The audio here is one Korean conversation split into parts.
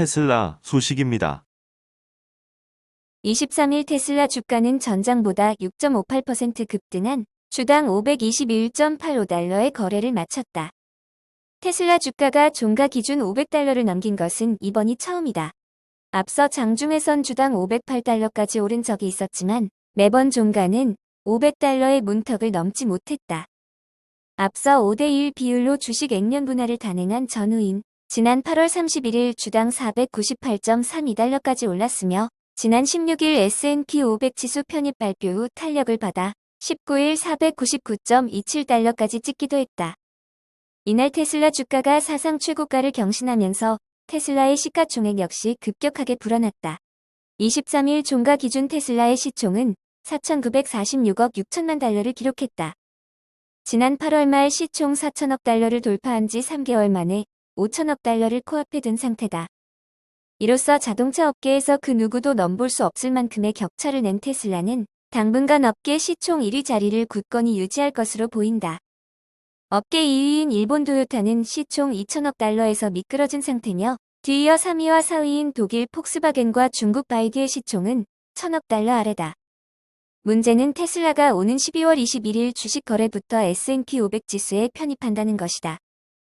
테슬라 소식입니다. 23일 테슬라 주가는 전장보다 6.58% 급등한 주당 521.85달러의 거래를 마쳤다. 테슬라 주가가 종가 기준 500달러를 넘긴 것은 이번이 처음이다. 앞서 장중에선 주당 508달러까지 오른 적이 있었지만 매번 종가는 500달러의 문턱을 넘지 못했다. 앞서 5대1 비율로 주식 액면 분할을 단행한 전후인 지난 8월 31일 주당 498.32달러까지 올랐으며 지난 16일 S&P 500 지수 편입 발표 후 탄력을 받아 19일 499.27달러까지 찍기도 했다. 이날 테슬라 주가가 사상 최고가를 경신하면서 테슬라의 시가총액 역시 급격하게 불어났다. 23일 종가 기준 테슬라의 시총은 4,946억 6천만 달러를 기록했다. 지난 8월 말 시총 4천억 달러를 돌파한 지 3개월 만에 5천억 달러를 코앞에 둔 상태다. 이로써 자동차 업계에서 그 누구도 넘볼 수 없을 만큼의 격차를 낸 테슬라는 당분간 업계 시총 1위 자리를 굳건히 유지할 것으로 보인다. 업계 2위인 일본 도요타는 시총 2천억 달러에서 미끄러진 상태며 뒤이어 3위와 4위인 독일 폭스바겐과 중국 바이드의 시총은 1천억 달러 아래다. 문제는 테슬라가 오는 12월 21일 주식 거래부터 S&P 500 지수에 편입한다는 것이다.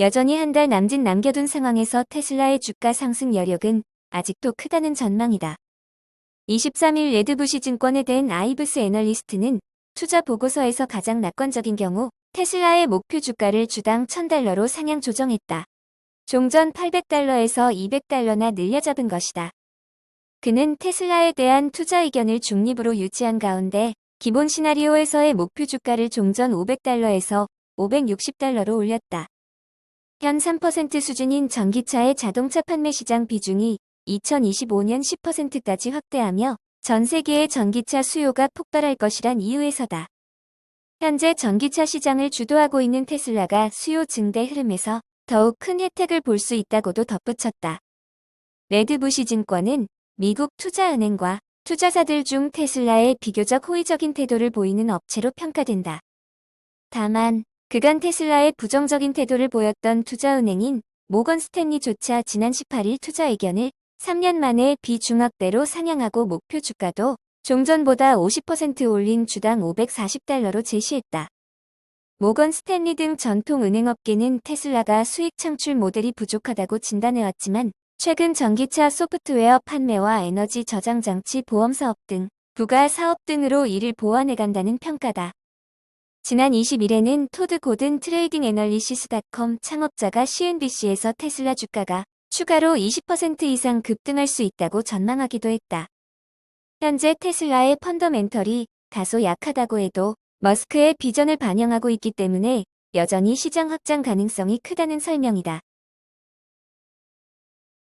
여전히 한 달 남짓 남겨둔 상황에서 테슬라의 주가 상승 여력은 아직도 크다는 전망이다. 23일 레드부시 증권에 대한 아이브스 애널리스트는 투자 보고서에서 가장 낙관적인 경우 테슬라의 목표 주가를 주당 1000달러로 상향 조정했다. 종전 800달러에서 200달러나 늘려 잡은 것이다. 그는 테슬라에 대한 투자 의견을 중립으로 유지한 가운데 기본 시나리오에서의 목표 주가를 종전 500달러에서 560달러로 올렸다. 현 3% 수준인 전기차의 자동차 판매 시장 비중이 2025년 10%까지 확대하며 전 세계의 전기차 수요가 폭발할 것이란 이유에서다. 현재 전기차 시장을 주도하고 있는 테슬라가 수요 증대 흐름에서 더욱 큰 혜택을 볼 수 있다고도 덧붙였다. 레드부시 증권은 미국 투자은행과 투자자들 중 테슬라의 비교적 호의적인 태도를 보이는 업체로 평가된다. 다만 그간 테슬라의 부정적인 태도를 보였던 투자은행인 모건 스탠리조차 지난 18일 투자 의견을 3년 만에 비중학대로 상향하고 목표 주가도 종전보다 50% 올린 주당 540달러로 제시했다. 모건 스탠리 등 전통 은행업계는 테슬라가 수익 창출 모델이 부족하다고 진단해왔지만 최근 전기차 소프트웨어 판매와 에너지 저장 장치 보험 사업 등 부가 사업 등으로 이를 보완해간다는 평가다. 지난 20일에는 토드 고든 트레이딩 애널리시스닷컴 창업자가 CNBC에서 테슬라 주가가 추가로 20% 이상 급등할 수 있다고 전망하기도 했다. 현재 테슬라의 펀더멘털이 다소 약하다고 해도 머스크의 비전을 반영하고 있기 때문에 여전히 시장 확장 가능성이 크다는 설명이다.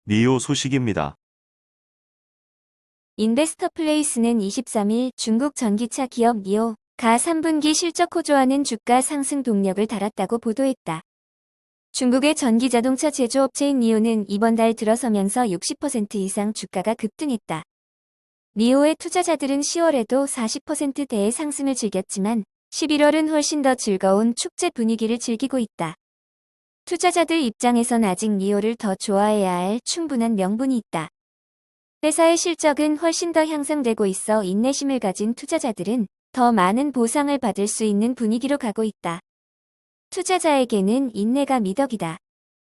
니오 소식입니다. 인베스터 플레이스는 23일 중국 전기차 기업 니오 가 3분기 실적 호조하는 주가 상승 동력을 달았다고 보도했다. 중국의 전기 자동차 제조업체인 니오는 이번 달 들어서면서 60% 이상 주가가 급등했다. 니오의 투자자들은 10월에도 40%대의 상승을 즐겼지만 11월은 훨씬 더 즐거운 축제 분위기를 즐기고 있다. 투자자들 입장에선 아직 니오를 더 좋아해야 할 충분한 명분이 있다. 회사의 실적은 훨씬 더 향상되고 있어 인내심을 가진 투자자들은 더 많은 보상을 받을 수 있는 분위기로 가고 있다. 투자자에게는 인내가 미덕이다.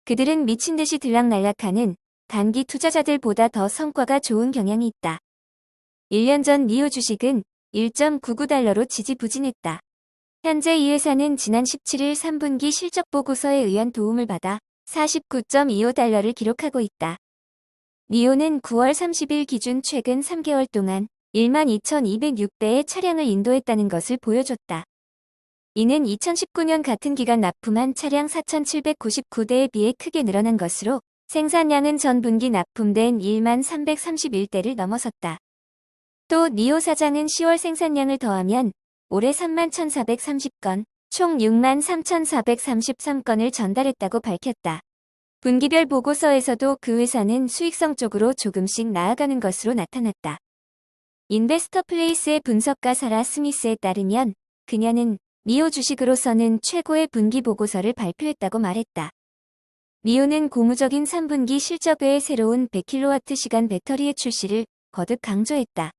그들은 미친 듯이 들락날락하는 단기 투자자들보다 더 성과가 좋은 경향이 있다. 1년 전 니오 주식은 1.99달러로 지지부진했다. 현재 이 회사는 지난 17일 3분기 실적 보고서에 의한 도움을 받아 49.25달러를 기록하고 있다. 니오는 9월 30일 기준 최근 3개월 동안 12,206대의 차량을 인도했다는 것을 보여줬다. 이는 2019년 같은 기간 납품한 차량 4,799대에 비해 크게 늘어난 것으로 생산량은 전 분기 납품된 1만 331대를 넘어섰다. 또 니오 사장은 10월 생산량을 더하면 올해 3만 1,430건, 총 6만 3,433건을 전달했다고 밝혔다. 분기별 보고서에서도 그 회사는 수익성 쪽으로 조금씩 나아가는 것으로 나타났다. 인베스터 플레이스의 분석가 사라 스미스에 따르면 그녀는 니오 주식으로서는 최고의 분기 보고서를 발표했다고 말했다. 리오는 고무적인 3분기 실적 외에 새로운 100kWh 배터리의 출시를 거듭 강조했다.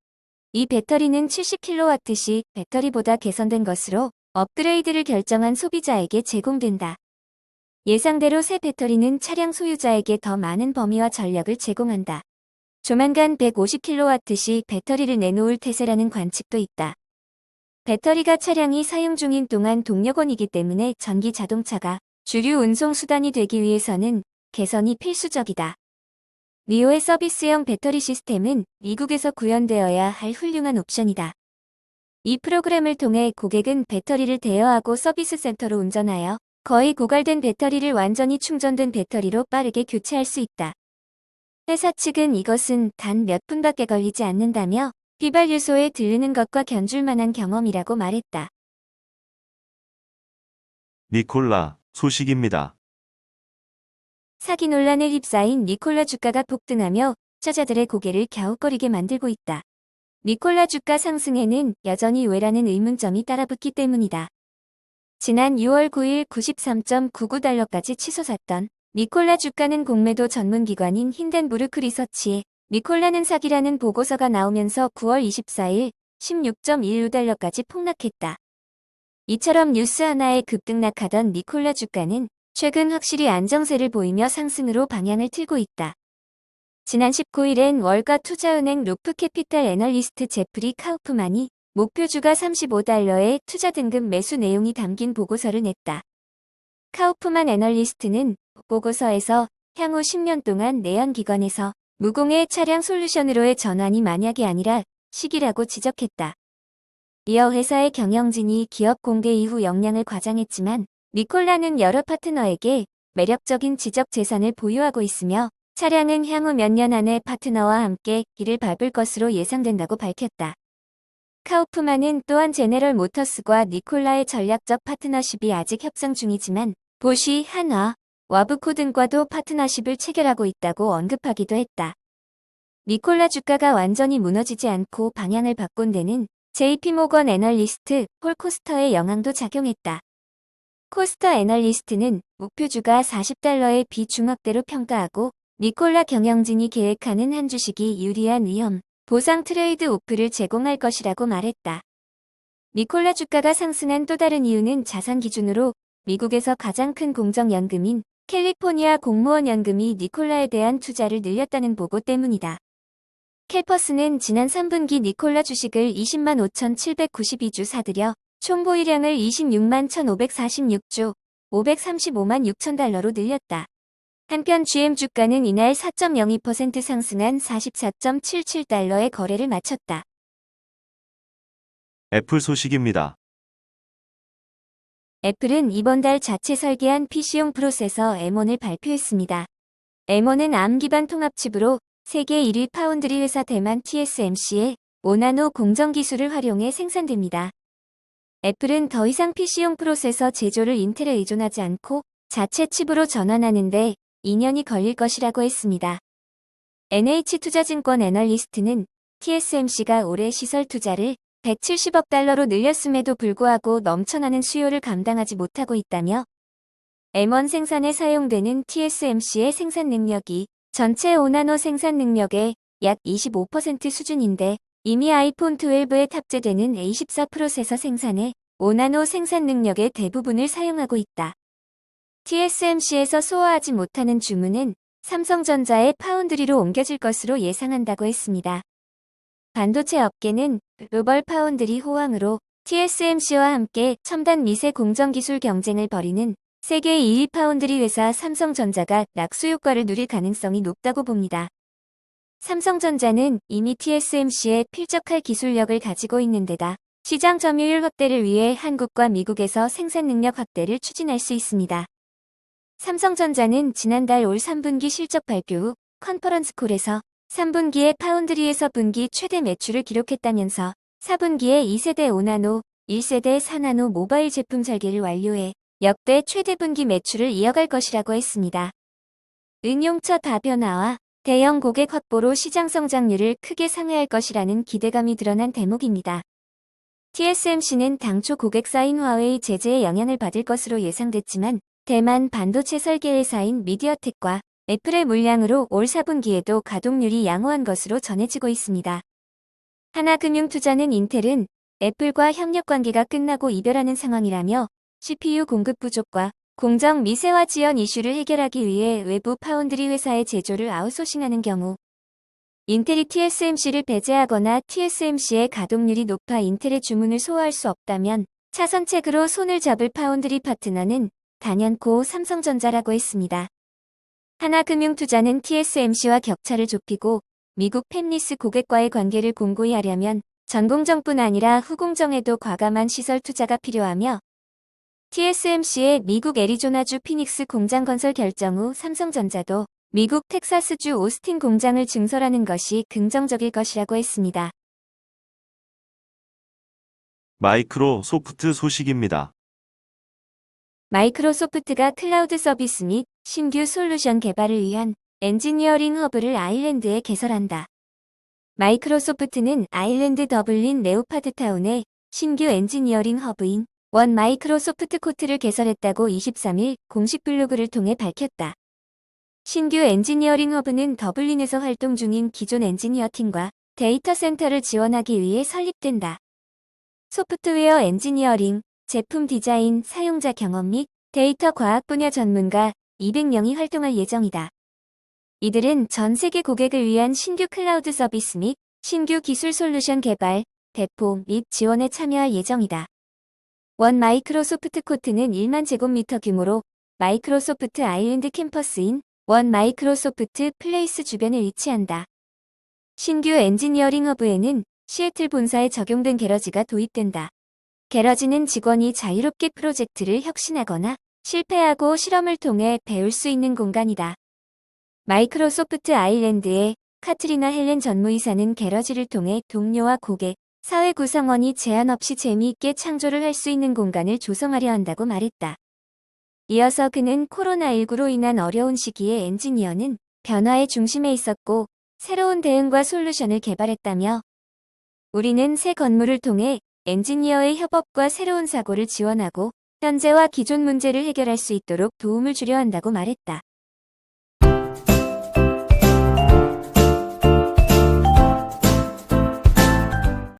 이 배터리는 70kWh 배터리보다 개선된 것으로 업그레이드를 결정한 소비자에게 제공된다. 예상대로 새 배터리는 차량 소유자에게 더 많은 범위와 전력을 제공한다. 조만간 150kWh 배터리를 내놓을 태세라는 관측도 있다. 배터리가 차량이 사용 중인 동안 동력원이기 때문에 전기 자동차가 주류 운송 수단이 되기 위해서는 개선이 필수적이다. 리오의 서비스형 배터리 시스템은 미국에서 구현되어야 할 훌륭한 옵션이다. 이 프로그램을 통해 고객은 배터리를 대여하고 서비스 센터로 운전하여 거의 고갈된 배터리를 완전히 충전된 배터리로 빠르게 교체할 수 있다. 회사 측은 이것은 단 몇 분밖에 걸리지 않는다며 휘발유소에 들르는 것과 견줄 만한 경험이라고 말했다. 니콜라, 소식입니다. 사기 논란에 휩싸인 니콜라 주가가 폭등하며 투자자들의 고개를 갸웃거리게 만들고 있다. 니콜라 주가 상승에는 여전히 왜라는 의문점이 따라붙기 때문이다. 지난 6월 9일 93.99달러까지 치솟았던 니콜라 주가는 공매도 전문기관인 힌덴부르크 리서치에 니콜라는 사기라는 보고서가 나오면서 9월 24일 16.16달러까지 폭락했다. 이처럼 뉴스 하나에 급등락하던 니콜라 주가는 최근 확실히 안정세를 보이며 상승으로 방향을 틀고 있다. 지난 19일엔 월가 투자은행 로프캐피탈 애널리스트 제프리 카우프만이 목표주가 35달러의 투자 등급 매수 내용이 담긴 보고서를 냈다. 카우프만 애널리스트는 보고서에서 향후 10년 동안 내연기관에서 무공해 차량 솔루션으로의 전환이 만약이 아니라 시기라고 지적했다. 이어 회사의 경영진이 기업 공개 이후 역량을 과장했지만 니콜라는 여러 파트너에게 매력적인 지적 재산을 보유하고 있으며 차량은 향후 몇 년 안에 파트너와 함께 길을 밟을 것으로 예상된다고 밝혔다. 카우프만은 또한 제네럴 모터스과 니콜라의 전략적 파트너십이 아직 협상 중이지만 보쉬, 한화, 와브코 등과도 파트너십을 체결하고 있다고 언급하기도 했다. 니콜라 주가가 완전히 무너지지 않고 방향을 바꾼 데는 JP모건 애널리스트 폴 코스터의 영향도 작용했다. 코스터 애널리스트는 목표주가 40달러의 비중학대로 평가하고 니콜라 경영진이 계획하는 한 주식이 유리한 위험, 보상 트레이드 오프를 제공할 것이라고 말했다. 니콜라 주가가 상승한 또 다른 이유는 자산 기준으로 미국에서 가장 큰 공정연금인 캘리포니아 공무원 연금이 니콜라에 대한 투자를 늘렸다는 보고 때문이다. 캘퍼스는 지난 3분기 니콜라 주식을 20만 5,792주 사들여 총 보유량을 26만 1,546주, 535만 6천 달러로 늘렸다. 한편 GM 주가는 이날 4.02% 상승한 44.77달러의 거래를 마쳤다. 애플 소식입니다. 애플은 이번 달 자체 설계한 PC용 프로세서 M1을 발표했습니다. M1은 ARM 기반 통합칩으로 세계 1위 파운드리 회사 대만 TSMC의 5나노 공정 기술을 활용해 생산됩니다. 애플은 더 이상 PC용 프로세서 제조를 인텔에 의존하지 않고 자체 칩으로 전환하는데 2년이 걸릴 것이라고 했습니다. NH투자증권 애널리스트는 TSMC가 올해 시설 투자를 170억 달러로 늘렸음에도 불구하고 넘쳐나는 수요를 감당하지 못하고 있다며 M1 생산에 사용되는 TSMC의 생산 능력이 전체 5나노 생산 능력의 약 25% 수준인데 이미 아이폰 12에 탑재되는 A14 프로세서 생산에 5나노 생산 능력의 대부분을 사용하고 있다. TSMC에서 소화하지 못하는 주문은 삼성전자의 파운드리로 옮겨질 것으로 예상한다고 했습니다. 반도체 업계는 글로벌 파운드리 호황으로 TSMC와 함께 첨단 미세 공정 기술 경쟁을 벌이는 세계 2위 파운드리 회사 삼성전자가 낙수 효과를 누릴 가능성이 높다고 봅니다. 삼성전자는 이미 TSMC에 필적할 기술력을 가지고 있는 데다 시장 점유율 확대를 위해 한국과 미국에서 생산 능력 확대를 추진할 수 있습니다. 삼성전자는 지난달 올 3분기 실적 발표 후 컨퍼런스 콜에서 3분기에 파운드리에서 분기 최대 매출을 기록했다면서 4분기에 2세대 5나노, 1세대 4나노 모바일 제품 설계를 완료해 역대 최대 분기 매출을 이어갈 것이라고 했습니다. 응용처 다변화와 대형 고객 확보로 시장 성장률을 크게 상회할 것이라는 기대감이 드러난 대목입니다. TSMC는 당초 고객 사인 화웨이 제재의 영향을 받을 것으로 예상됐지만 대만 반도체 설계 회사인 미디어텍과 애플의 물량으로 올 4분기에도 가동률이 양호한 것으로 전해지고 있습니다. 하나금융투자는 인텔은 애플과 협력 관계가 끝나고 이별하는 상황이라며 CPU 공급 부족과 공정 미세화 지연 이슈를 해결하기 위해 외부 파운드리 회사의 제조를 아웃소싱하는 경우 인텔이 TSMC를 배제하거나 TSMC의 가동률이 높아 인텔의 주문을 소화할 수 없다면 차선책으로 손을 잡을 파운드리 파트너는 단연코 삼성전자라고 했습니다. 하나금융투자는 TSMC와 격차를 좁히고 미국 팹리스 고객과의 관계를 공고히 하려면 전공정뿐 아니라 후공정에도 과감한 시설 투자가 필요하며 TSMC의 미국 애리조나주 피닉스 공장 건설 결정 후 삼성전자도 미국 텍사스주 오스틴 공장을 증설하는 것이 긍정적일 것이라고 했습니다. 마이크로 소프트 소식입니다. 마이크로소프트가 클라우드 서비스 및 신규 솔루션 개발을 위한 엔지니어링 허브를 아일랜드에 개설한다. 마이크로소프트는 아일랜드 더블린 레오파드 타운에 신규 엔지니어링 허브인 원 마이크로소프트 코트를 개설했다고 23일 공식 블로그를 통해 밝혔다. 신규 엔지니어링 허브는 더블린에서 활동 중인 기존 엔지니어 팀과 데이터 센터를 지원하기 위해 설립된다. 소프트웨어 엔지니어링, 제품 디자인, 사용자 경험 및 데이터 과학 분야 전문가 200명이 활동할 예정이다. 이들은 전 세계 고객을 위한 신규 클라우드 서비스 및 신규 기술 솔루션 개발, 배포 및 지원에 참여할 예정이다. 원 마이크로소프트 코트는 1만 제곱미터 규모로 마이크로소프트 아일랜드 캠퍼스인 원 마이크로소프트 플레이스 주변에 위치한다. 신규 엔지니어링 허브에는 시애틀 본사에 적용된 게러지가 도입된다. 게러지는 직원이 자유롭게 프로젝트를 혁신하거나 실패하고 실험을 통해 배울 수 있는 공간이다. 마이크로소프트 아일랜드의 카트리나 헬렌 전무이사는 게러지를 통해 동료와 고객, 사회 구성원이 제한 없이 재미있게 창조를 할 수 있는 공간을 조성하려 한다고 말했다. 이어서 그는 코로나19로 인한 어려운 시기에 엔지니어는 변화의 중심에 있었고 새로운 대응과 솔루션을 개발했다며 우리는 새 건물을 통해 엔지니어의 협업과 새로운 사고를 지원하고 현재와 기존 문제를 해결할 수 있도록 도움을 주려 한다고 말했다.